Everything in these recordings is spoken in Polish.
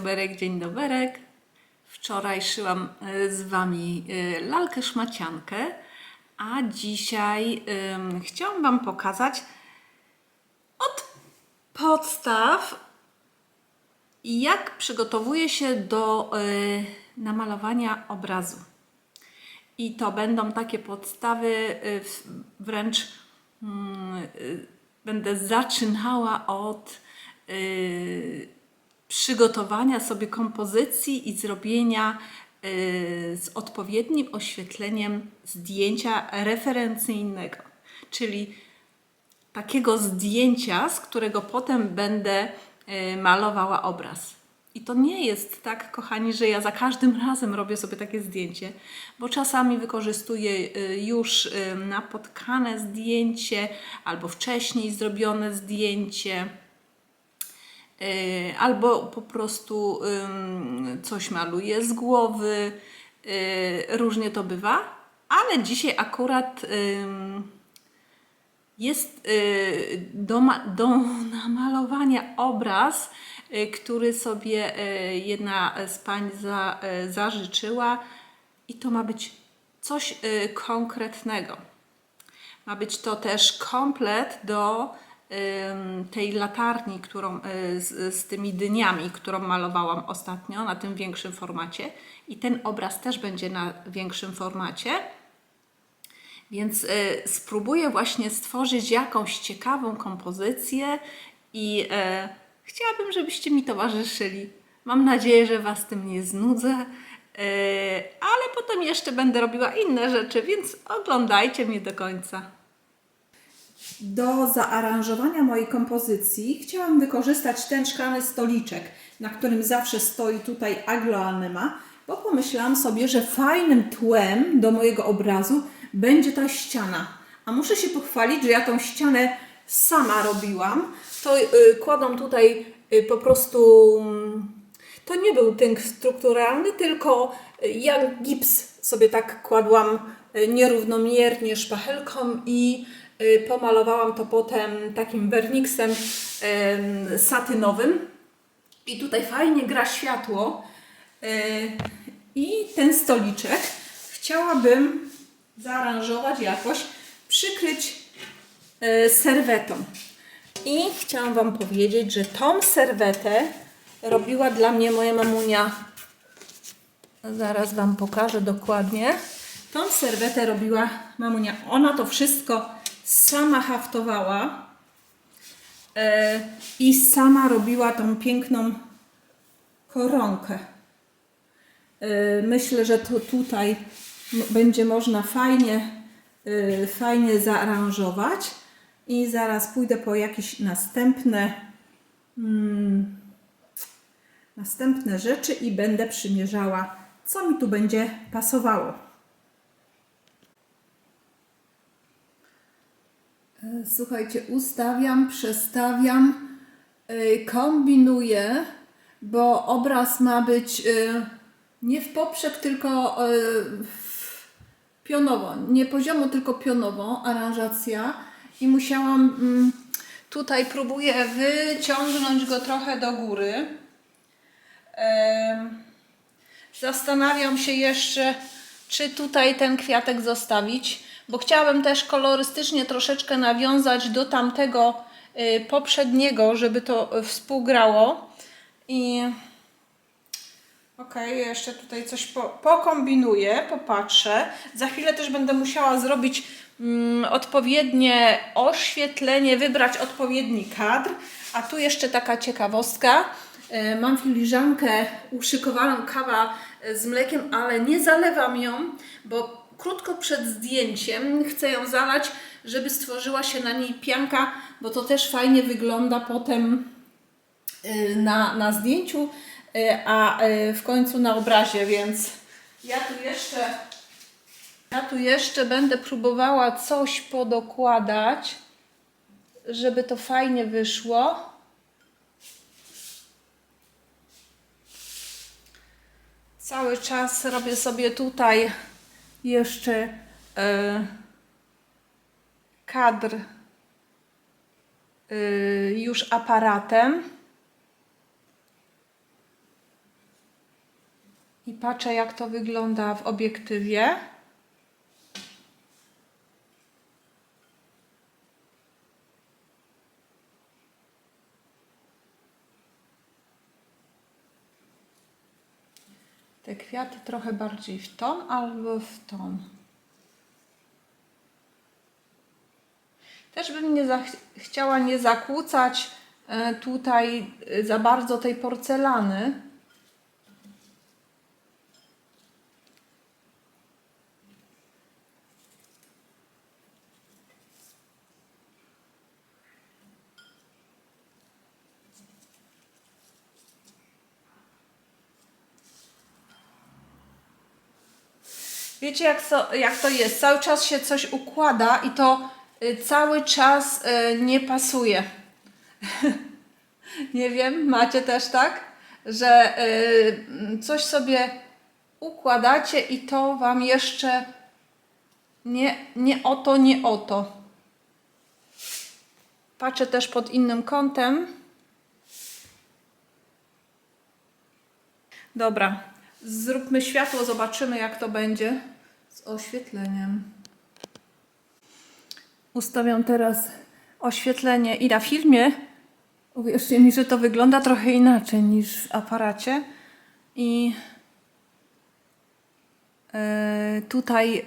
Doberek, dzień doberek. Wczoraj szyłam e, z Wami e, lalkę szmaciankę, a dzisiaj em, chciałam Wam pokazać od podstaw, jak przygotowuję się do e, namalowania obrazu. I to będą takie podstawy, w- wręcz y, będę zaczynała od y, przygotowania sobie kompozycji i zrobienia y, z odpowiednim oświetleniem zdjęcia referencyjnego, czyli takiego zdjęcia, z którego potem będę y, malowała obraz. I to nie jest tak, kochani, że ja za każdym razem robię sobie takie zdjęcie, bo czasami wykorzystuję y, już napotkane zdjęcie albo wcześniej zrobione zdjęcie. Y, albo po prostu coś maluję z głowy. y, Różnie to bywa, ale dzisiaj akurat jest y, do, do namalowania obraz, y, który sobie y, jedna z pań za, zażyczyła i to ma być coś konkretnego. Ma być to też komplet do tej latarni, którą y, z, z tymi dyniami, którą malowałam ostatnio na tym większym formacie. I ten obraz też będzie na większym formacie. Więc y, spróbuję właśnie stworzyć jakąś ciekawą kompozycję i y, chciałabym, żebyście mi towarzyszyli. Mam nadzieję, że Was tym nie znudzę, ale potem jeszcze będę robiła inne rzeczy, więc oglądajcie mnie do końca. Do zaaranżowania mojej kompozycji chciałam wykorzystać ten szklany stoliczek, na którym zawsze stoi tutaj agloanema, bo pomyślałam sobie, że fajnym tłem do mojego obrazu będzie ta ściana. A muszę się pochwalić, że ja tą ścianę sama robiłam. To y, kładą tutaj y, po prostu... mm, To nie był tynk strukturalny, tylko y, ja gips sobie tak kładłam y, nierównomiernie szpachelką i pomalowałam to potem takim werniksem em, satynowym. I tutaj fajnie gra światło. Y, I ten stoliczek chciałabym zaaranżować jakoś, przykryć y, serwetą. I chciałam Wam powiedzieć, że tą serwetę robiła dla mnie moja mamunia. Zaraz Wam pokażę dokładnie. Tą serwetę robiła mamunia. Ona to wszystko sama haftowała e, i sama robiła tą piękną koronkę. E, myślę, że to tutaj będzie można fajnie, e, fajnie zaaranżować. I zaraz pójdę po jakieś następne, mm, następne rzeczy i będę przymierzała, co mi tu będzie pasowało. Słuchajcie, ustawiam, przestawiam, y, kombinuję, bo obraz ma być y, nie w poprzek, tylko y, pionowo, nie poziomo, tylko pionowo, aranżacja. I musiałam, mm, tutaj próbuję wyciągnąć go trochę do góry. Zastanawiam się jeszcze, czy tutaj ten kwiatek zostawić, bo chciałabym też kolorystycznie troszeczkę nawiązać do tamtego y, poprzedniego, żeby to y, współgrało. I okej, jeszcze tutaj coś po, pokombinuję, popatrzę. Za chwilę też będę musiała zrobić mm, odpowiednie oświetlenie, wybrać odpowiedni kadr. A tu jeszcze taka ciekawostka. E, Mam filiżankę uszykowaną kawa z mlekiem, ale nie zalewam ją, bo krótko przed zdjęciem chcę ją zalać, żeby stworzyła się na niej pianka, bo to też fajnie wygląda potem y, na, na zdjęciu, y, a y, w końcu na obrazie, więc ja tu jeszcze ja tu jeszcze będę próbowała coś podokładać, żeby to fajnie wyszło. Cały czas robię sobie tutaj jeszcze e, kadr e, już aparatem. I patrzę, jak to wygląda w obiektywie. Kwiaty trochę bardziej w ton albo w ton. Też bym nie chciała nie zakłócać e, tutaj e, za bardzo tej porcelany. Wiecie, jak to, jak to jest? Cały czas się coś układa i to y, cały czas y, nie pasuje. nie wiem, macie też tak, że y, coś sobie układacie i to wam jeszcze nie, nie o to, nie o to. Patrzę też pod innym kątem. Dobra, zróbmy światło, zobaczymy jak to będzie z oświetleniem. Ustawiam teraz oświetlenie i na filmie uwierzcie mi, że to wygląda trochę inaczej niż w aparacie i e, tutaj e,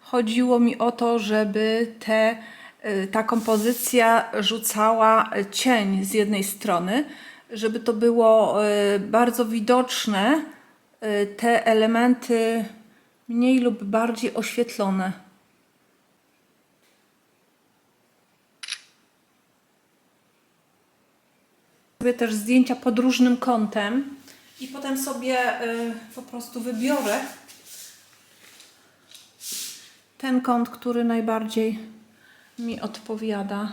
chodziło mi o to, żeby te, e, ta kompozycja rzucała cień z jednej strony, żeby to było bardzo widoczne, te elementy mniej lub bardziej oświetlone. Robię też zdjęcia pod różnym kątem i potem sobie y, po prostu wybiorę ten kąt, który najbardziej mi odpowiada.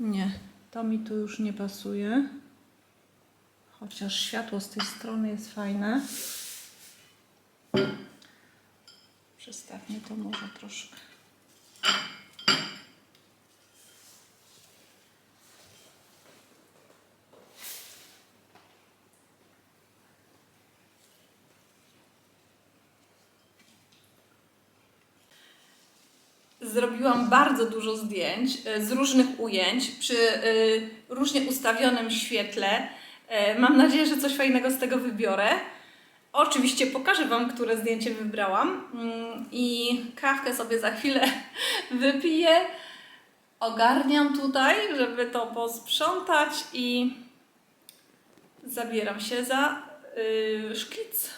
Nie, to mi tu już nie pasuje. Chociaż światło z tej strony jest fajne. Przestawmy to może troszkę. Zrobiłam bardzo dużo zdjęć e, z różnych ujęć przy e, różnie ustawionym świetle. E, Mam nadzieję, że coś fajnego z tego wybiorę. Oczywiście pokażę Wam, które zdjęcie wybrałam Mm, i kawkę sobie za chwilę wypiję. Ogarniam tutaj, żeby to posprzątać i zabieram się za y, szkic.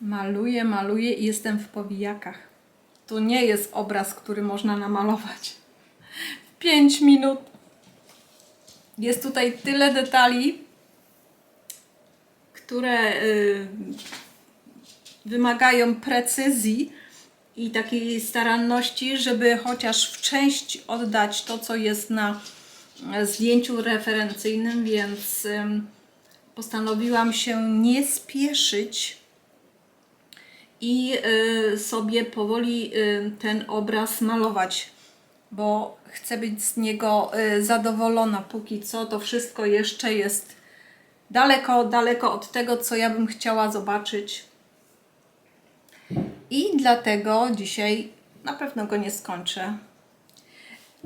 Maluję, maluję i jestem w powijakach. To nie jest obraz, który można namalować. 5 minut. Jest tutaj tyle detali, które y, wymagają precyzji i takiej staranności, żeby chociaż w część oddać to, co jest na e, zdjęciu referencyjnym, więc ym, postanowiłam się nie spieszyć i y, sobie powoli y, ten obraz malować, bo chcę być z niego y, zadowolona. Póki co to wszystko jeszcze jest daleko, daleko od tego, co ja bym chciała zobaczyć. I dlatego dzisiaj na pewno go nie skończę,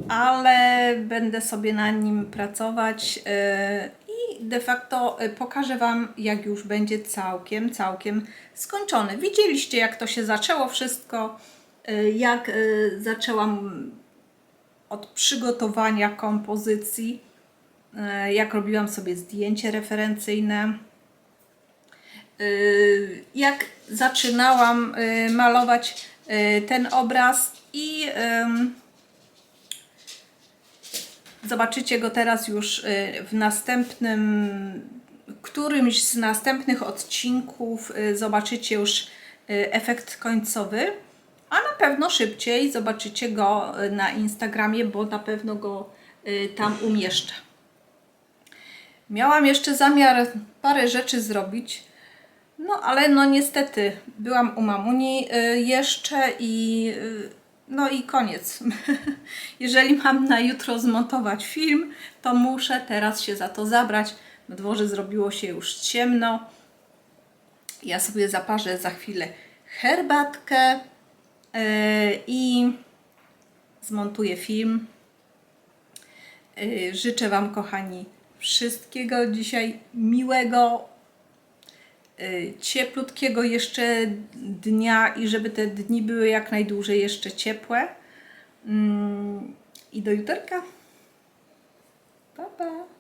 ale będę sobie na nim pracować de facto yy, pokażę Wam, jak już będzie całkiem, całkiem skończony. Widzieliście, jak to się zaczęło wszystko, yy, jak yy, zaczęłam od przygotowania kompozycji, jak robiłam sobie zdjęcie referencyjne. Y, jak zaczynałam y, malować y, ten obraz i zobaczycie go teraz już y, w następnym, którymś z następnych odcinków y, zobaczycie już y, efekt końcowy, a na pewno szybciej zobaczycie go na Instagramie, bo na pewno go tam umieszczę. Miałam jeszcze zamiar parę rzeczy zrobić, no ale no niestety byłam u mamuni jeszcze i no i koniec. Jeżeli mam na jutro zmontować film, to muszę teraz się za to zabrać. Na dworze zrobiło się już ciemno. Ja sobie zaparzę za chwilę herbatkę y, i zmontuję film. Y, Życzę Wam, kochani, wszystkiego dzisiaj miłego, cieplutkiego jeszcze dnia i żeby te dni były jak najdłużej jeszcze ciepłe. Mm, I do juterka. Pa, pa.